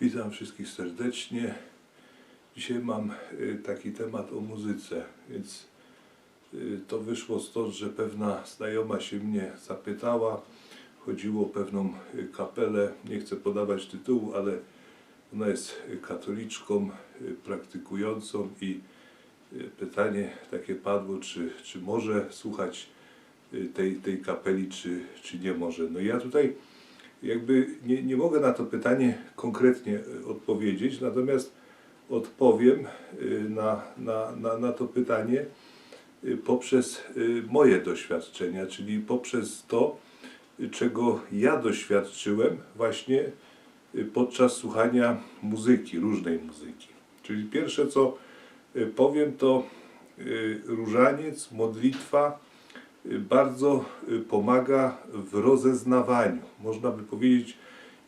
Witam wszystkich serdecznie. Dzisiaj mam y, taki temat o muzyce, więc y, to wyszło stąd, że pewna znajoma się mnie zapytała. Chodziło o pewną y, kapelę, nie chcę podawać tytułu, ale ona jest katoliczką praktykującą i pytanie takie padło, czy, czy może słuchać tej, tej kapeli, czy, czy nie może. No ja tutaj jakby nie, nie mogę na to pytanie konkretnie y, odpowiedzieć, natomiast odpowiem y, na, na, na, na to pytanie y, poprzez moje doświadczenia, czyli poprzez to, czego ja doświadczyłem właśnie podczas słuchania muzyki, różnej muzyki. Czyli pierwsze co powiem to różaniec, modlitwa, bardzo y, pomaga w rozeznawaniu. Można by powiedzieć,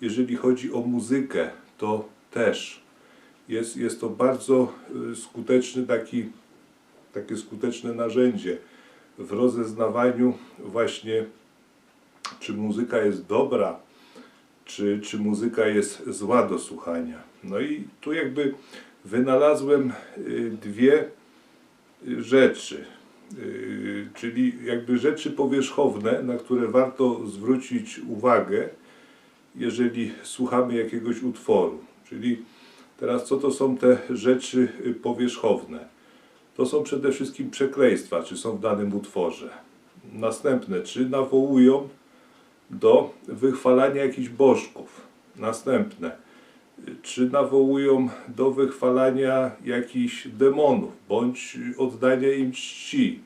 jeżeli chodzi o muzykę, to też jest, jest to bardzo y, skuteczny taki, takie skuteczne narzędzie w rozeznawaniu właśnie, czy muzyka jest dobra, czy, czy muzyka jest zła do słuchania. No i tu jakby wynalazłem y, dwie rzeczy, czyli jakby rzeczy powierzchowne, na które warto zwrócić uwagę, jeżeli słuchamy jakiegoś utworu. Czyli teraz co to są te rzeczy powierzchowne? To są przede wszystkim przekleństwa, czy są w danym utworze. Następne, czy nawołują do wychwalania jakichś bożków. Następne, czy nawołują do wychwalania jakichś demonów, bądź oddania im czci,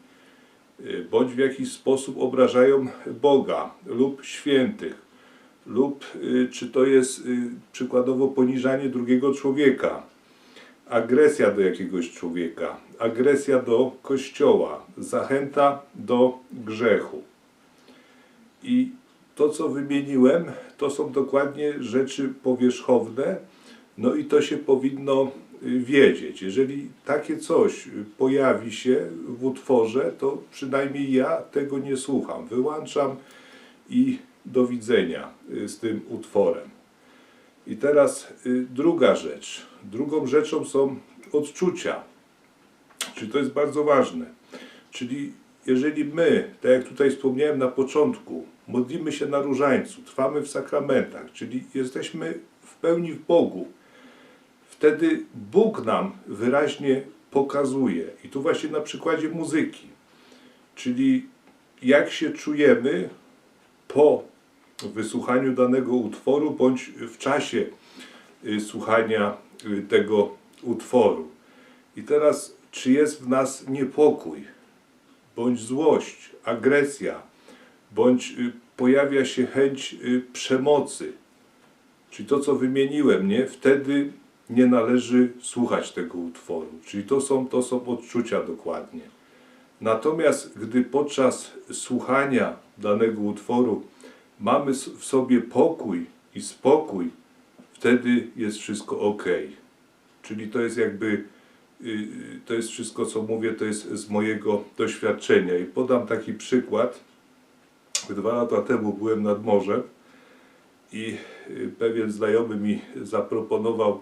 bądź w jakiś sposób obrażają Boga lub świętych, lub y, czy to jest y, przykładowo poniżanie drugiego człowieka, agresja do jakiegoś człowieka, agresja do kościoła, zachęta do grzechu. I to, co wymieniłem, to są dokładnie rzeczy powierzchowne, no i to się powinno y, wiedzieć. Jeżeli takie coś pojawi się w utworze, to przynajmniej ja tego nie słucham. Wyłączam i do widzenia y, z tym utworem. I teraz y, druga rzecz. Drugą rzeczą są odczucia. Czyli to jest bardzo ważne. Czyli jeżeli my, tak jak tutaj wspomniałem na początku, modlimy się na różańcu, trwamy w sakramentach, czyli jesteśmy w pełni w Bogu, wtedy Bóg nam wyraźnie pokazuje. I tu właśnie na przykładzie muzyki. Czyli jak się czujemy po wysłuchaniu danego utworu, bądź w czasie y, słuchania y, tego utworu. I teraz, czy jest w nas niepokój, bądź złość, agresja, bądź y, pojawia się chęć y, przemocy, czyli to, co wymieniłem, nie? Wtedy nie należy słuchać tego utworu. Czyli to są, to są odczucia dokładnie. Natomiast gdy podczas słuchania danego utworu mamy w sobie pokój i spokój, wtedy jest wszystko ok. Czyli to jest jakby, to jest wszystko, co mówię, to jest z mojego doświadczenia. I podam taki przykład. Dwa lata temu byłem nad morzem i y, pewien znajomy mi zaproponował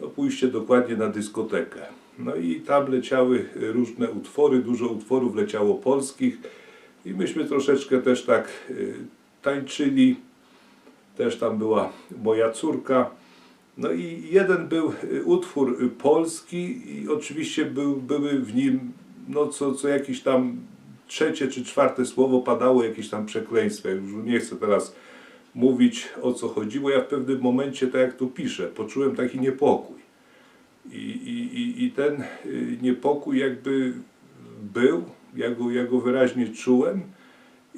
no, pójście dokładnie na dyskotekę. No i tam leciały y, różne utwory, dużo utworów leciało polskich i myśmy troszeczkę też tak y, tańczyli. Też tam była moja córka. No i jeden był y, utwór y, polski i oczywiście był, były w nim no co, co jakiś tam trzecie czy czwarte słowo padało jakieś tam przekleństwa. Już nie chcę teraz mówić o co chodziło. Ja w pewnym momencie, tak jak tu piszę, poczułem taki niepokój. I, i, i, ten y, niepokój jakby był, ja go, ja go wyraźnie czułem,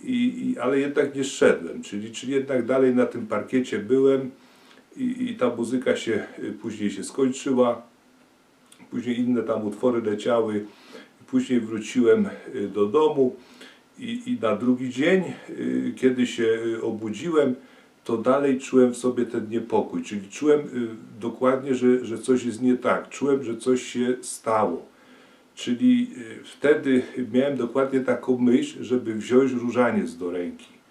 i, i, ale jednak nie szedłem, czyli, czyli jednak dalej na tym parkiecie byłem i, i ta muzyka się y, później się skończyła, później inne tam utwory leciały, później wróciłem y, do domu i, i na drugi dzień, y, kiedy się obudziłem, to dalej czułem w sobie ten niepokój, czyli czułem dokładnie, że, że coś jest nie tak, czułem, że coś się stało. Czyli wtedy miałem dokładnie taką myśl, żeby wziąć różaniec do ręki.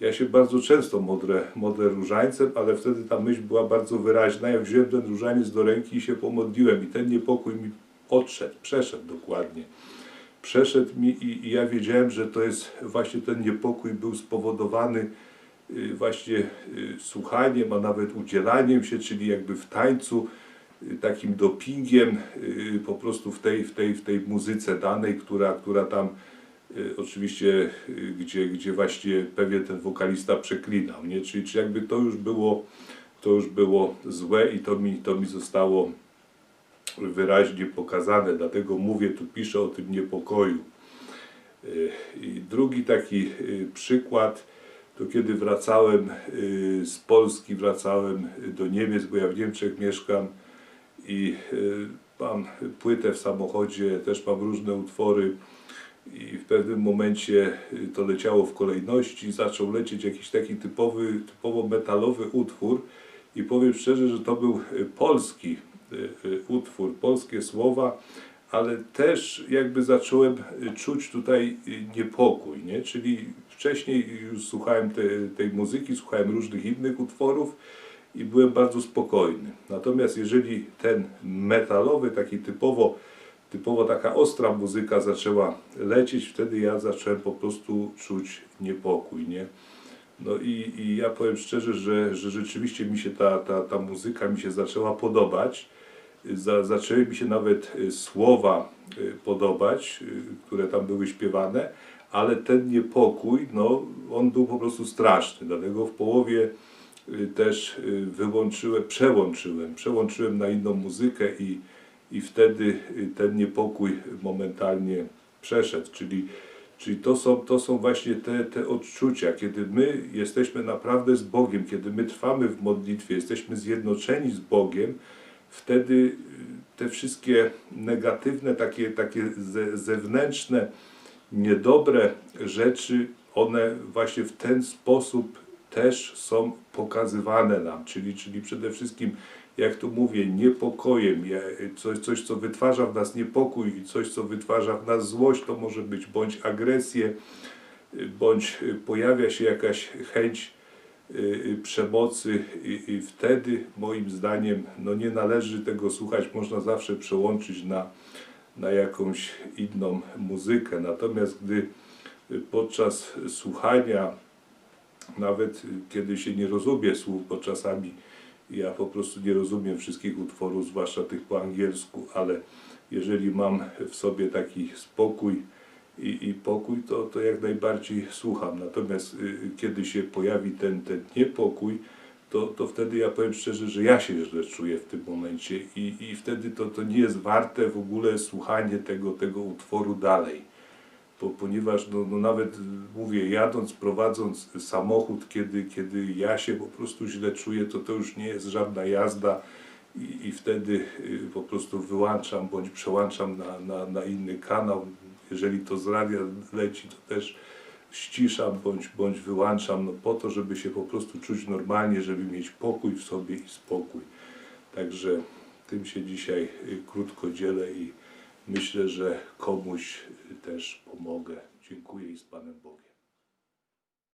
Ja się bardzo często modlę, modlę różańcem, ale wtedy ta myśl była bardzo wyraźna. Ja wziąłem ten różaniec do ręki i się pomodliłem i ten niepokój mi odszedł, przeszedł dokładnie. Przeszedł mi i, i ja wiedziałem, że to jest właśnie ten niepokój był spowodowany y, właśnie y, słuchaniem, a nawet udzielaniem się, czyli jakby w tańcu, y, takim dopingiem po prostu w tej, w tej, w tej muzyce danej, która, która tam oczywiście, y, gdzie, gdzie właśnie pewien ten wokalista przeklinał, nie? Czyli, czyli jakby to już było, to już było złe i to mi, to mi zostało wyraźnie pokazane, dlatego mówię, tu piszę o tym niepokoju. Y, I drugi taki y, przykład, to kiedy wracałem y, z Polski, wracałem do Niemiec, bo ja w Niemczech mieszkam i y, mam płytę w samochodzie, też mam różne utwory i w pewnym momencie y, to leciało w kolejności, zaczął lecieć jakiś taki typowy, typowo metalowy utwór i powiem szczerze, że to był y, polski y, utwór, polskie słowa, ale też jakby zacząłem czuć tutaj niepokój, nie? czyli wcześniej już słuchałem te, tej muzyki, słuchałem różnych innych utworów i byłem bardzo spokojny. Natomiast jeżeli ten metalowy, taki typowo, typowo taka ostra muzyka zaczęła lecieć, wtedy ja zacząłem po prostu czuć niepokój, nie? No i, i ja powiem szczerze, że, że rzeczywiście mi się ta, ta, ta muzyka mi się zaczęła podobać. Za, zaczęły mi się nawet y, słowa y, podobać, y, które tam były śpiewane, ale ten niepokój, no, on był po prostu straszny. Dlatego w połowie też wyłączyłem, przełączyłem, przełączyłem na inną muzykę i, i wtedy y, ten niepokój momentalnie przeszedł. Czyli, czyli to, są, to są właśnie te, te odczucia, kiedy my jesteśmy naprawdę z Bogiem, kiedy my trwamy w modlitwie, jesteśmy zjednoczeni z Bogiem, wtedy y, te wszystkie negatywne, takie, takie ze, zewnętrzne, niedobre rzeczy, one właśnie w ten sposób też są pokazywane nam, czyli, czyli przede wszystkim, jak tu mówię, niepokojem, coś, coś, co wytwarza w nas niepokój i coś, co wytwarza w nas złość, to może być bądź agresję, bądź y, pojawia się jakaś chęć y, y, przemocy i, wtedy moim zdaniem no nie należy tego słuchać, można zawsze przełączyć na, na jakąś inną muzykę. Natomiast gdy podczas słuchania, nawet kiedy się nie rozumie słów, bo czasami ja po prostu nie rozumiem wszystkich utworów, zwłaszcza tych po angielsku, ale jeżeli mam w sobie taki spokój i, i pokój, to, to jak najbardziej słucham. Natomiast y, kiedy się pojawi ten, ten niepokój, to, to wtedy ja powiem szczerze, że ja się źle czuję w tym momencie i, i wtedy to, to nie jest warte w ogóle słuchanie tego, tego utworu dalej. Bo, ponieważ no, no nawet y, mówię, jadąc, prowadząc samochód, kiedy, kiedy ja się po prostu źle czuję, to to już nie jest żadna jazda i, i wtedy y, po prostu wyłączam bądź przełączam na, na, na inny kanał. Jeżeli to z radia leci, to też ściszam bądź, bądź wyłączam, no po to, żeby się po prostu czuć normalnie, żeby mieć pokój w sobie i spokój. Także tym się dzisiaj y, krótko dzielę i myślę, że komuś też pomogę. Dziękuję i z Panem Bogiem.